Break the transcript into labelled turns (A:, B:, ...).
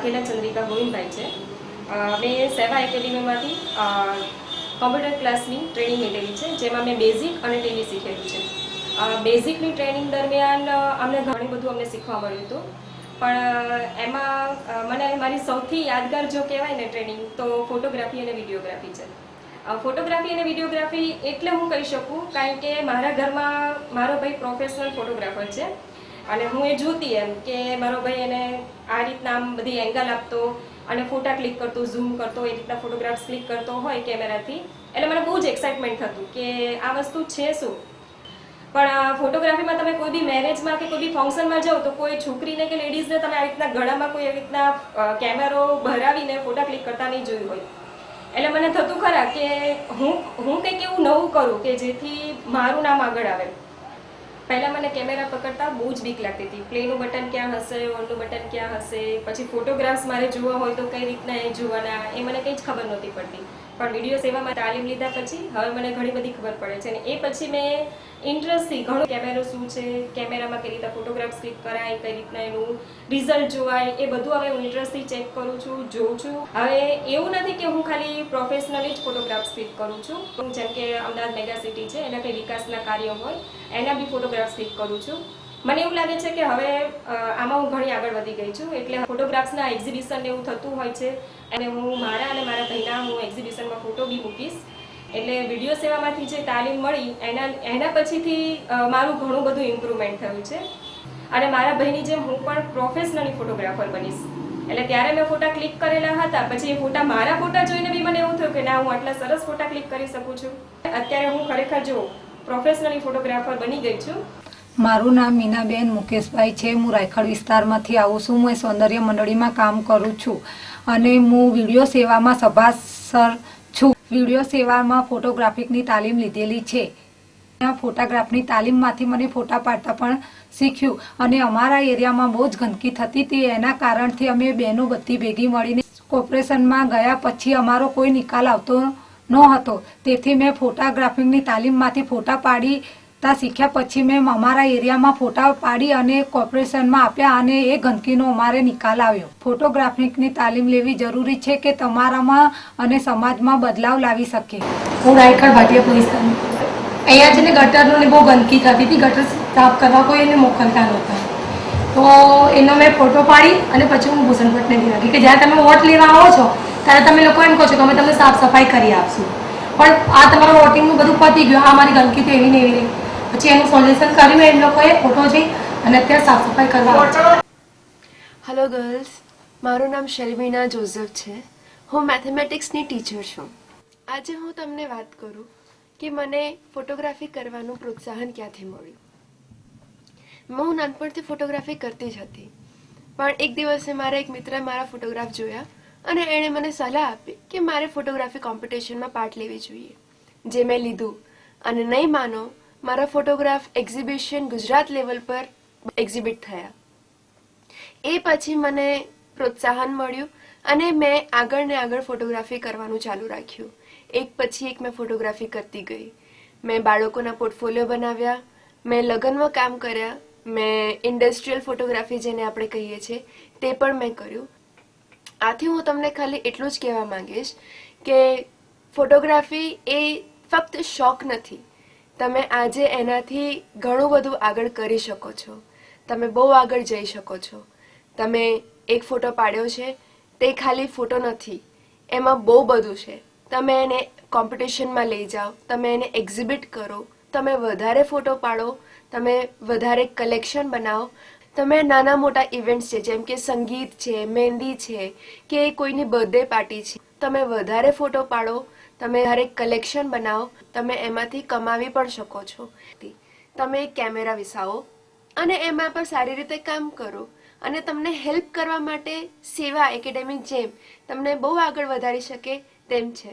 A: વાઘેલા ચંદ્રિકા ગોવિંદભાઈ છે. મેં સેવા એકેડેમીમાંથી કોમ્પ્યુટર ક્લાસની ટ્રેનિંગ લીધેલી છે, જેમાં મેં બેઝિક અને ટેલી શીખેલું છે. બેઝિકની ટ્રેનિંગ દરમિયાન અમને ઘણું બધું અમને શીખવા મળ્યું હતું. પણ એમાં મને મારી સૌથી યાદગાર જો કહેવાય ને ટ્રેનિંગ, તો ફોટોગ્રાફી અને વિડીયોગ્રાફી છે. ફોટોગ્રાફી અને વિડીયોગ્રાફી એટલે હું કહી શકું, કારણ કે મારા ઘરમાં મારો ભાઈ પ્રોફેશનલ ફોટોગ્રાફર છે. અને હું એ જોતી એમ કે મારો ભાઈ એને આ રીતના આમ બધી એંગલ આપતો અને ફોટા ક્લિક કરતો ઝૂમ કરતો, એ રીતના ફોટોગ્રાફ્સ ક્લિક કરતો હોય કેમેરાથી એટલે મને બહુ જ એક્સાઇટમેન્ટ થતું કે આ વસ્તુ છે શું? પણ ફોટોગ્રાફીમાં તમે કોઈ બી મેરેજમાં કે કોઈ બી ફંક્શનમાં જાઓ તો કોઈ છોકરીને કે લેડીઝને તમે આવી રીતના ગળામાં કોઈ આવી રીતના કેમેરો ભરાવીને ફોટા ક્લિક કરતા નહીં જોયું હોય. એટલે મને થતું ખરા કે હું હું કંઈક એવું નવું કરું કે જેથી મારું નામ આગળ આવે. પહેલાં મને કેમેરા પકડતા બહુ જ બીક લાગતી હતી. પ્લેનું બટન ક્યાં હશે ઓનનું બટન ક્યાં હશે, પછી ફોટોગ્રાફ્સ મારે જોવા હોય તો કઈ રીતના એ જોવાના, એ મને કંઈ જ ખબર નહોતી પડતી. પણ વીડિયો સેવામાં તાલીમ લીધા પછી હવે મને ઘણી બધી ખબર પડે છે અને એ પછી મેં ઇન્ટરેસ્ટથી ઘણું કેમેરો શું છે, કેમેરામાં કઈ રીતે ફોટોગ્રાફ્સ ક્લિક કરાય, કઈ રીતના એનું રિઝલ્ટ જોવાય, એ બધું હવે હું ઇન્ટરેસ્ટથી ચેક કરું છું, જોઉં છું. હવે એવું નથી કે હું ખાલી પ્રોફેશનલી જ ફોટોગ્રાફ્સ ક્લિક કરું છું. જેમ કે અમદાવાદ મેગા સિટી છે, એના કંઈ વિકાસના કાર્યો હોય, એના બી ફોટોગ્રાફ્સ ક્લિક કરું છું. મને એવું લાગે છે કે હવે આમાં હું ઘણી આગળ વધી ગઈ છું. એટલે ફોટોગ્રાફ્સના એક્ઝિબિશન એવું થતું હોય છે. અને હું મારા અને મારા ભાઈના હું એક્ઝિબિશનમાં ફોટો બી મૂકીશ. એટલે વીડિયો સેવામાંથી જે તાલીમ મળી, એના એના પછીથી મારું ઘણું બધું ઇમ્પ્રુવમેન્ટ થયું છે. અને મારા ભાઈની જેમ હું પણ પ્રોફેશનલી ફોટોગ્રાફર બનીશ. એટલે ત્યારે મેં ફોટા ક્લિક કરેલા હતા. પછી એ ફોટા મારા ફોટા જોઈને બી મને એવું થયું કે ના, હું આટલા સરસ ફોટા ક્લિક કરી શકું છું. અત્યારે હું ખરેખર જો પ્રોફેશનલી ફોટોગ્રાફર બની ગઈ છું.
B: મારું નામ મીનાબેન મુકેશભાઈ છે. હું રાયખડ વિસ્તારમાંથી આવું છું. હું સૌંદર્ય મંડળીમાં કામ કરું છું અને હું વીડિયો સેવામાં સભાસર છું. વીડિયો સેવામાં ફોટોગ્રાફિકની તાલીમ લીધેલી છે. ફોટોગ્રાફની તાલીમમાંથી મને ફોટા પાડતા પણ શીખ્યું અને અમારા એરિયામાં બહુ જ ગંદકી થતી હતી. એના કારણથી અમે બહેનો બધી ભેગી મળીને કોર્પોરેશનમાં ગયા પછી અમારો કોઈ નિકાલ આવતો ન હતો તેથી મેં ફોટોગ્રાફિકની તાલીમમાંથી ફોટા પાડી તા શીખ્યા પછી મેં અમારા એરિયામાં ફોટા પાડી અને કોર્પોરેશનમાં આપ્યા અને એ ગંદકીનો અમારે નિકાલ આવ્યો. ફોટોગ્રાફિકની તાલીમ લેવી જરૂરી છે કે તમારામાં અને સમાજમાં બદલાવ લાવી શકે.
C: હું રાયખડ ભાટિયા પોલીસ અહીંયા છે ને ગટરનું બહુ ગંદકી થતી હતી, ગટર સાફ કરવા કોઈ એને મોકલતા નહોતા. તો એનો મેં ફોટો પાડી અને પછી હું ભૂષણ ભટ્ટને કે જ્યારે તમે વોટ લેવા આવો છો, ત્યારે તમે લોકો એમ કહો છો કે અમે તમને સાફ સફાઈ કરી આપશું. પણ આ તમારું વોટિંગનું બધું પતી ગયું, આ મારી ગંદકી તો એવી ને એવી રહી. પછી એનું સોલ્યુશન કર્યું એમ લોકોએ ફોટો જઈ અને અત્યારે સાફ સફાઈ કરવા
D: હેલો ગર્લ્સ મારું નામ શર્મિના જોઝફ છે. હું મેથેમેટિક્સની ટીચર છું. આજે હું તમને વાત કરું કે મને ફોટોગ્રાફી કરવાનું પ્રોત્સાહન ક્યાંથી મળ્યું? હું નાનપણથી ફોટોગ્રાફી કરતી જ હતી. પણ એક દિવસે મારા એક મિત્રએ મારા ફોટોગ્રાફ જોયા અને એણે મને સલાહ આપી કે મારે ફોટોગ્રાફી કોમ્પિટિશનમાં પાર્ટ લેવી જોઈએ. જે મેં લીધું. અને નહીં માનો મારા ફોટોગ્રાફ એક્ઝિબિશન ગુજરાત લેવલ પર એક્ઝિબિટ થયા. એ પછી મને પ્રોત્સાહન મળ્યું અને મેં આગળ ને આગળ ફોટોગ્રાફી કરવાનું ચાલુ રાખ્યું. એક પછી એક મેં ફોટોગ્રાફી કરતી ગઈ. મેં બાળકોના પોર્ટફોલિયો બનાવ્યા, મેં લગ્નમાં કામ કર્યા, મેં ઇન્ડસ્ટ્રીયલ ફોટોગ્રાફી જેને આપણે કહીએ છીએ તે પણ મેં કર્યું. આથી હું તમને ખાલી એટલું જ કહેવા માંગીશ કે ફોટોગ્રાફી એ ફક્ત શોખ નથી તમે આજે એનાથી ઘણું બધું આગળ કરી શકો છો. તમે બહુ આગળ જઈ શકો છો. તમે એક ફોટો પાડ્યો છે, તે ખાલી ફોટો નથી. એમાં બહુ બધું છે. તમે એને કોમ્પિટિશનમાં લઈ જાઓ, તમે એને એક્ઝિબિટ કરો, તમે વધારે ફોટો પાડો, તમે વધારે કલેક્શન બનાવો. તમે નાના મોટા ઇવેન્ટ્સ છે, જેમ કે સંગીત છે, મહેંદી છે, કે કોઈની બર્થડે પાર્ટી છે, તમે વધારે ફોટો પાડો તમે હરેક કલેક્શન બનાવો, તમે એમાંથી કમાવી પણ શકો છો. તમે એક કેમેરા વિસાવો અને એમાં પણ સારી રીતે કામ કરો અને તમને હેલ્પ કરવા માટે સેવા એકેડેમી જેમ તમને બહુ આગળ વધારી શકે તેમ છે.